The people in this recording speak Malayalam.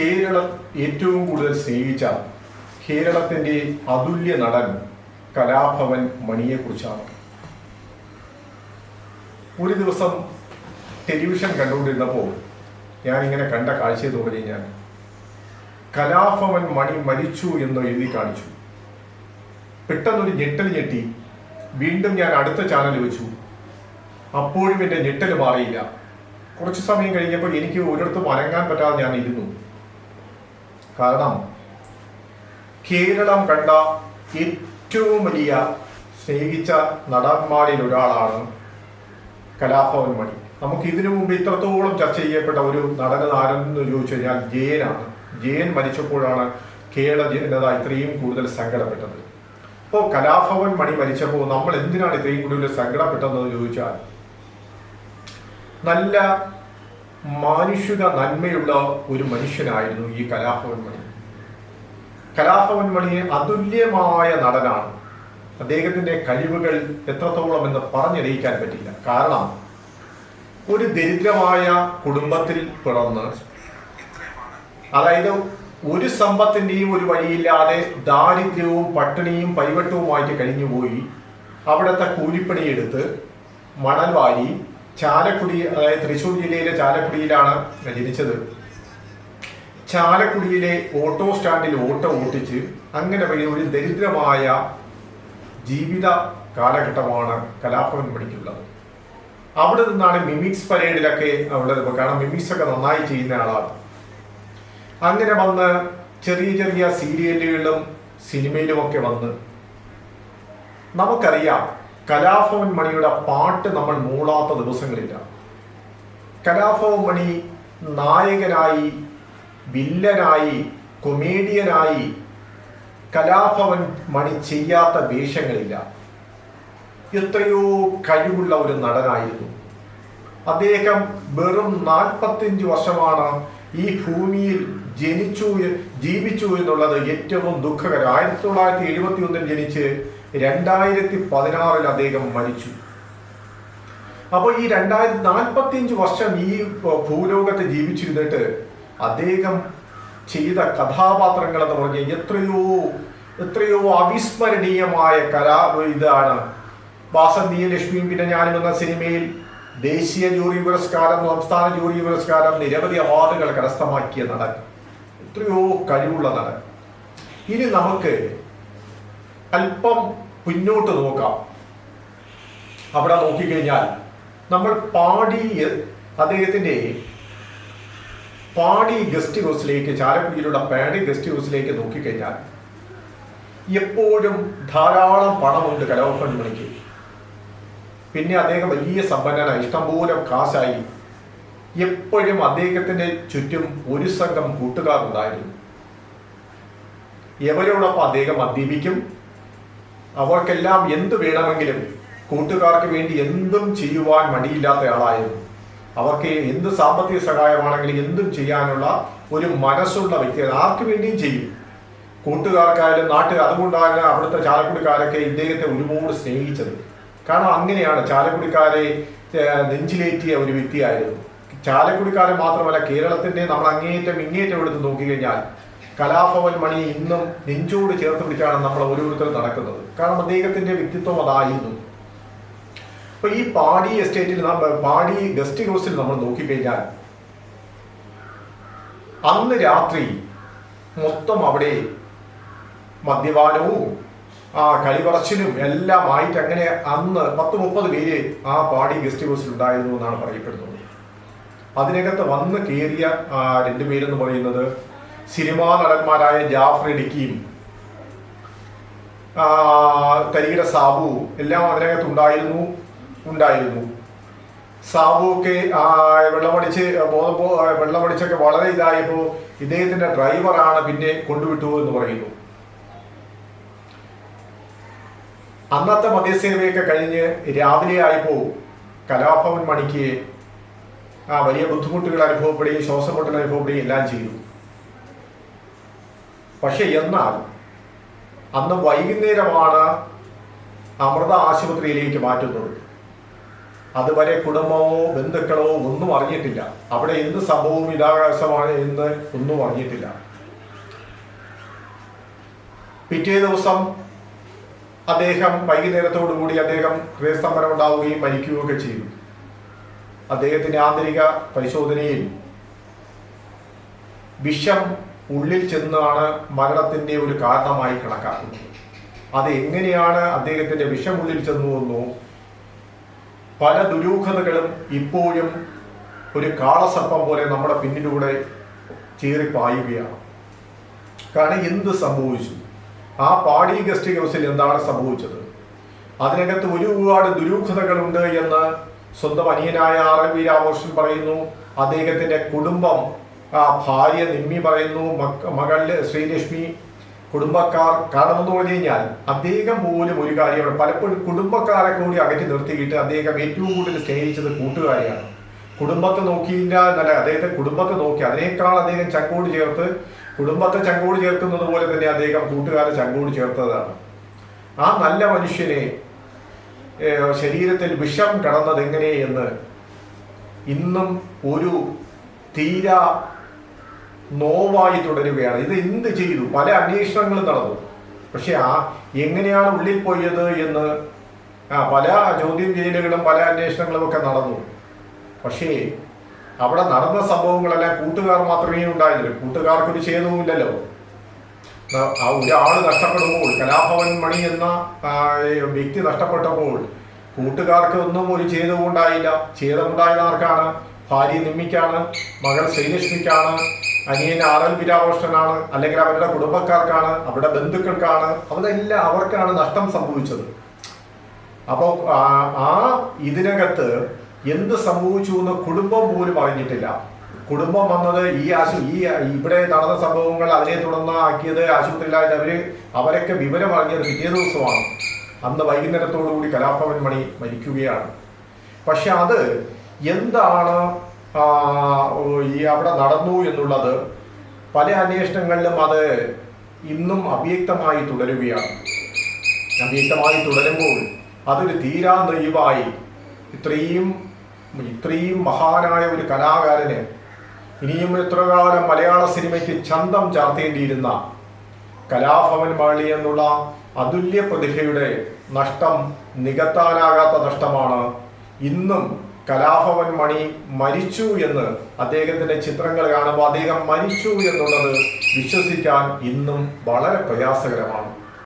കേരളം ഏറ്റവും കൂടുതൽ സ്നേഹിച്ച കേരളത്തിന്റെ അതുല്യ നടൻ കലാഭവൻ മണിയെക്കുറിച്ചാണ്. ഒരു ദിവസം ടെലിവിഷൻ കണ്ടുകൊണ്ടിരുന്നപ്പോൾ ഞാനിങ്ങനെ കണ്ട കാഴ്ചയെ തോന്നി ഞാൻ കലാഭവൻ മണി മരിച്ചു എന്ന് എഴുതി കാണിച്ചു. പെട്ടെന്നൊരു ഞെട്ടൽ ഞെട്ടി വീണ്ടും ഞാൻ അടുത്ത ചാനൽ വെച്ചു. അപ്പോഴും എന്റെ ഞെട്ടൽ മാറിയില്ല. കുറച്ച് സമയം കഴിഞ്ഞപ്പോൾ എനിക്ക് ഒരിടത്തും അനങ്ങാൻ പറ്റാതെ ഞാൻ ഇരുന്നു. കാരണം കേരളം കണ്ട ഏറ്റവും വലിയ സ്നേഹിച്ച നടന്മാരിൽ ഒരാളാണ് കലാഭവൻ മണി. നമുക്ക് ഇതിനു മുമ്പ് ഇത്രത്തോളം ചർച്ച ചെയ്യപ്പെട്ട ഒരു നടൻ ആരെന്ന് ചോദിച്ചു കഴിഞ്ഞാൽ ജയനാണ്. ജയൻ മരിച്ചപ്പോഴാണ് കേരള ജനത ഇത്രയും കൂടുതൽ സങ്കടപ്പെട്ടത്. അപ്പോൾ കലാഭവൻ മണി മരിച്ചപ്പോൾ നമ്മൾ എന്തിനാണ് ഇത്രയും കൂടുതൽ സങ്കടപ്പെട്ടതെന്ന് ചോദിച്ചാൽ നല്ല മാനുഷിക നന്മയുള്ള ഒരു മനുഷ്യനായിരുന്നു ഈ കലാഭവൻ മണി കലാഭവൻ അതുല്യമായ നടനാണ്. അദ്ദേഹത്തിന്റെ കഴിവുകൾ എത്രത്തോളം എന്ന് പറഞ്ഞറിയിക്കാൻ പറ്റില്ല. കാരണം ഒരു ദരിദ്രമായ കുടുംബത്തിൽ പിറന്ന് അതായത് ഒരു സമ്പത്തിന്റെയും ഒരു വഴിയില്ലാതെ ദാരിദ്ര്യവും പട്ടിണിയും പൈവട്ടവുമായിട്ട് കഴിഞ്ഞുപോയി അവിടുത്തെ കൂലിപ്പണിയെടുത്ത് മണൽ വാരി ചാലക്കുടി അതായത് തൃശ്ശൂർ ജില്ലയിലെ ചാലക്കുടിയിലാണ് ജനിച്ചത്. ചാലക്കുടിയിലെ ഓട്ടോ സ്റ്റാൻഡിൽ ഓട്ടോ ഓട്ടിച്ച് അങ്ങനെ വഴി ഒരു ദരിദ്രമായ ജീവിത കാലഘട്ടമാണ് കലാഭവൻ മണിക്കുള്ളത് അവിടെ നിന്നാണ് മിമിക്സ് പരേഡിലൊക്കെ ഉള്ളത്. കാരണം മിമിക്സ് ഒക്കെ നന്നായി ചെയ്യുന്ന ആളാണ്. അങ്ങനെ വന്ന് ചെറിയ ചെറിയ സീരിയലുകളിലും സിനിമയിലുമൊക്കെ വന്ന് നമുക്കറിയാം കലാഭവൻ മണിയുടെ പാട്ട് നമ്മൾ മൂളാത്ത ദിവസങ്ങളില്ല. കലാഭവൻ മണി നായകനായി വില്ലനായി കൊമേഡിയനായി കലാഭവൻ മണി ചെയ്യാത്ത വേഷങ്ങളില്ല. എത്രയോ കഴിവുള്ള ഒരു നടനായിരുന്നു. അദ്ദേഹം വെറും നാൽപ്പത്തിയഞ്ച് വർഷമാണ് ഈ ഭൂമിയിൽ ജനിച്ചു ജീവിച്ചു എന്നുള്ളത് ഏറ്റവും ദുഃഖകരം. ആയിരത്തി തൊള്ളായിരത്തി എഴുപത്തി ഒന്നിൽ ജനിച്ച് രണ്ടായിരത്തി പതിനാറിൽ അദ്ദേഹം മരിച്ചു. അപ്പോൾ ഈ രണ്ടായിരത്തി നാൽപ്പത്തിയഞ്ച് വർഷം ഈ ഭൂലോകത്ത് ജീവിച്ചിരുന്നിട്ട് അദ്ദേഹം ചെയ്ത കഥാപാത്രങ്ങൾ എന്ന് പറഞ്ഞാൽ എത്രയോ എത്രയോ അവിസ്മരണീയമായ കലാ ഇതാണ്. വാസന്തിയും ലക്ഷ്മിയും പിന്നെ ഞാനും എന്ന സിനിമയിൽ ദേശീയ ജൂറി പുരസ്കാരം സംസ്ഥാന ജൂറി പുരസ്കാരം നിരവധി അവാർഡുകൾ കരസ്ഥമാക്കിയ നടൻ. എത്രയോ കഴിവുള്ള നടൻ. ഇനി നമുക്ക് അല്പം പിന്നോട്ട് നോക്കാം. അവിടെ നോക്കിക്കഴിഞ്ഞാൽ നമ്മൾ പാടി അദ്ദേഹത്തിന്റെ പാടി ഗസ്റ്റ് ഹൗസിലേക്ക് ചാലക്കുടിയിലുള്ള പാടി ഗസ്റ്റ് ഹൗസിലേക്ക് നോക്കിക്കഴിഞ്ഞാൽ എപ്പോഴും ധാരാളം പണമുണ്ട് കലോഫൺ മണിക്ക് പിന്നെ അദ്ദേഹം വലിയ സമ്പന്നനായി ഇഷ്ടംപോലെ കാശായി. എപ്പോഴും അദ്ദേഹത്തിന്റെ ചുറ്റും ഒരു സംഘം കൂട്ടുകാർ ഉണ്ടായിരുന്നു എവരോടൊപ്പം അദ്ദേഹം മദ്യപിക്കും അവർക്കെല്ലാം എന്ത് വേണമെങ്കിലും കൂട്ടുകാർക്ക് വേണ്ടി എന്തും ചെയ്യുവാൻ മടിയില്ലാത്ത ആളായിരുന്നു. അവർക്ക് എന്ത് സാമ്പത്തിക സഹായമാണെങ്കിലും എന്തും ചെയ്യാനുള്ള ഒരു മനസ്സുള്ള വ്യക്തി ആർക്ക് വേണ്ടിയും ചെയ്യും. കൂട്ടുകാർക്കായാലും നാട്ടിൽ അതുകൊണ്ടാണ് അവിടുത്തെ ചാലക്കുടിക്കാരൊക്കെ ഇദ്ദേഹത്തെ ഒരുപാട് സ്നേഹിച്ചത്. കാരണം അങ്ങനെയാണ് ചാലക്കുടിക്കാരെ നെഞ്ചിലേറ്റിയ ഒരു വ്യക്തിയായിരുന്നു. ചാലക്കുടിക്കാരെ മാത്രമല്ല കേരളത്തിന്റെ നമ്മൾ അങ്ങേയറ്റം ഇങ്ങേറ്റം എടുത്ത് നോക്കിക്കഴിഞ്ഞാൽ കലാഭവൻ മണി ഇന്നും നെഞ്ചോട് ചേർത്ത് പിടിച്ചാണ് നമ്മൾ ഓരോരുത്തരും നടക്കുന്നത്. കാരണം അദ്ദേഹത്തിന്റെ വ്യക്തിത്വം അതായിരുന്നു അപ്പൊ ഈ പാടി എസ്റ്റേറ്റിൽ നമ്മ- പാടി ഗസ്റ്റ് ഹൗസിൽ നമ്മൾ നോക്കിക്കഴിഞ്ഞാൽ അന്ന് രാത്രി മൊത്തം അവിടെ മദ്യപാനവും ആ കളിപറച്ചിലും എല്ലാം ആയിട്ട് അങ്ങനെ അന്ന് പത്ത് മുപ്പത് പേര് ആ പാടി ഗസ്റ്റ് ഹൗസിൽ ഉണ്ടായിരുന്നു എന്നാണ് പറയപ്പെടുന്നത്. അതിനകത്ത് വന്ന് കയറിയ ആ, രണ്ടുപേരെന്ന് പറയുന്നത് സിനിമാ നടന്മാരായ ജാഫർ ഇടുക്കിയും തരികിട സാബു എല്ലാം അതിനകത്ത് ഉണ്ടായിരുന്നു. ഉണ്ടായിരുന്നു സാബുവൊക്കെ വെള്ളമടിച്ച് ബോധപ്പോ വെള്ളമടിച്ചൊക്കെ വളരെ ഇതായപ്പോൾ ഇദ്ദേഹത്തിന്റെ ഡ്രൈവറാണ് പിന്നെ കൊണ്ടുവിട്ടു എന്ന് പറയുന്നു. അന്നത്തെ മദ്യസേവയൊക്കെ കഴിഞ്ഞ് രാവിലെ ആയപ്പോൾ കലാഭവൻ മണിക്ക് വലിയ ബുദ്ധിമുട്ടുകൾ അനുഭവപ്പെടുകയും ശ്വാസം പൊട്ടൽ അനുഭവപ്പെടുകയും എല്ലാം ചെയ്തു. പക്ഷെ എന്നാൽ അന്ന് വൈകുന്നേരമാണ് അമൃത ആശുപത്രിയിലേക്ക് മാറ്റുന്നത്. അതുവരെ കുടുംബമോ ബന്ധുക്കളോ ഒന്നും അറിഞ്ഞിട്ടില്ല. അവിടെ എന്ത് സംഭവവും ഇതാകാശമാണ് എന്ന് ഒന്നും അറിഞ്ഞിട്ടില്ല. പിറ്റേ ദിവസം അദ്ദേഹം വൈകുന്നേരത്തോടു കൂടി അദ്ദേഹം ഹൃദയസ്തംഭനം ഉണ്ടാവുകയും മരിക്കുകയൊക്കെ ചെയ്തു. അദ്ദേഹത്തിന്റെ ആന്തരിക പരിശോധനയിൽ വിഷം ഉള്ളിൽ ചെന്നാണ് മരണത്തിന്റെ ഒരു കാരണമായി കണക്കാക്കുന്നത്. അത് എങ്ങനെയാണ് അദ്ദേഹത്തിന്റെ വിഷം ഉള്ളിൽ ചെന്നുവെന്നോ പല ദുരൂഹതകളും ഇപ്പോഴും ഒരു കാളസർപ്പം പോലെ നമ്മുടെ പിന്നിലൂടെ ചീറിപ്പായുകയാണ് കാരണം എന്ത് സംഭവിച്ചു? ആ പാടി ഗസ്റ്റ് ഹൗസിൽ എന്താണ് സംഭവിച്ചത്? അതിനകത്ത് ഒരുപാട് ദുരൂഹതകളുണ്ട് എന്ന് സ്വന്തം അനിയനായ ആർ എം വി രാമകൃഷ്ണൻ പറയുന്നു. അദ്ദേഹത്തിന്റെ കുടുംബം ആ ഭാര്യ നിമ്മി പറയുന്നു മക്ക മകൾ ശ്രീലക്ഷ്മി കുടുംബക്കാർ കാരണം എന്ന് പറഞ്ഞു കഴിഞ്ഞാൽ അദ്ദേഹം പോലും ഒരു കാര്യമാണ് പലപ്പോഴും കുടുംബക്കാരെ കൂടി അകറ്റി നിർത്തിയിട്ട് അദ്ദേഹം ഏറ്റവും കൂടുതൽ സ്നേഹിച്ചത് കൂട്ടുകാരെയാണ്. കുടുംബത്തെ നോക്കിയില്ല എന്നല്ല അദ്ദേഹത്തെ കുടുംബത്തെ നോക്കി അതിനേക്കാൾ അദ്ദേഹം ചങ്കോട് ചേർത്ത് കുടുംബത്തെ ചങ്കോട് ചേർക്കുന്നത് പോലെ തന്നെ അദ്ദേഹം കൂട്ടുകാരെ ചങ്കോട് ചേർത്തതാണ്. ആ നല്ല മനുഷ്യനെ ശരീരത്തിൽ വിഷം കടന്നത് എങ്ങനെയെന്ന് ഇന്നും ഒരു തീരാ നോവായി തുടരുകയാണ്. ഇത് എന്ത് ചെയ്തു? പല അന്വേഷണങ്ങളും നടന്നു. പക്ഷെ ആ എങ്ങനെയാണ് ഉള്ളിൽ പോയത് എന്ന് ആ പല ചോദ്യം ചെയ്യലുകളും പല അന്വേഷണങ്ങളും ഒക്കെ നടന്നു. പക്ഷേ അവിടെ നടന്ന സംഭവങ്ങളെല്ലാം കൂട്ടുകാർ മാത്രമേ ഉണ്ടായിരുന്നുള്ളൂ. കൂട്ടുകാർക്കൊരു ഛേദവുമില്ലല്ലോ. ന- ആ ഒരാൾ നഷ്ടപ്പെടുമ്പോൾ കലാഭവൻ മണി എന്ന വ്യക്തി നഷ്ടപ്പെട്ടപ്പോൾ കൂട്ടുകാർക്ക് ഒന്നും ഒരു ഛേദവും ഉണ്ടായില്ല. ഛേദമുണ്ടായത് ആർക്കാണ്? ഭാര്യ നിമ്മിക്കാണ് മകൾ ശ്രീലക്ഷ്മിക്കാണ് അനിയൻ ആർ എൽ വിരാകൃഷ്ണനാണ് അല്ലെങ്കിൽ അവരുടെ കുടുംബക്കാർക്കാണ് അവരുടെ ബന്ധുക്കൾക്കാണ് അതെല്ലാം അവർക്കാണ് നഷ്ടം സംഭവിച്ചത്. അപ്പോൾ ആ ഇതിനകത്ത് എന്ത് സംഭവിച്ചു എന്ന് കുടുംബം പോലും അറിഞ്ഞിട്ടില്ല. കുടുംബം വന്നത് ഈ ആശു ഈ ഇവിടെ നടന്ന സംഭവങ്ങൾ അതിനെ തുടർന്ന് ആക്കിയത് ആശുപത്രിയിലായത് അവർ. അവരൊക്കെ വിവരം അറിഞ്ഞത് പിറ്റേ ദിവസമാണ്. അന്ന് വൈകുന്നേരത്തോടു കൂടി കലാഭവൻ മണി മരിക്കുകയാണ്. പക്ഷെ അത് എന്താണ് ഈ അവിടെ നടന്നു എന്നുള്ളത് പല അന്വേഷണങ്ങളിലും അത് ഇന്നും അവ്യക്തമായി തുടരുകയാണ്. അവ്യക്തമായി തുടരുമ്പോൾ അതൊരു തീരാ നെയ്വായി ഇത്രയും ഇത്രയും മഹാനായ ഒരു കലാകാരന് ഇനിയും എത്ര കാലം മലയാള സിനിമയ്ക്ക് ചന്തം ചാർത്തേണ്ടിയിരുന്ന കലാഭവൻ മാളി എന്നുള്ള അതുല്യ പ്രതിഭയുടെ നഷ്ടം നികത്താനാകാത്ത നഷ്ടമാണ് ഇന്നും കലാഭവൻ മണി മരിച്ചു എന്ന് അദ്ദേഹത്തിന്റെ ചിത്രങ്ങൾ കാണുമ്പോൾ അദ്ദേഹം മരിച്ചു എന്നുള്ളത് വിശ്വസിക്കാൻ ഇന്നും വളരെ പ്രയാസകരമാണ്.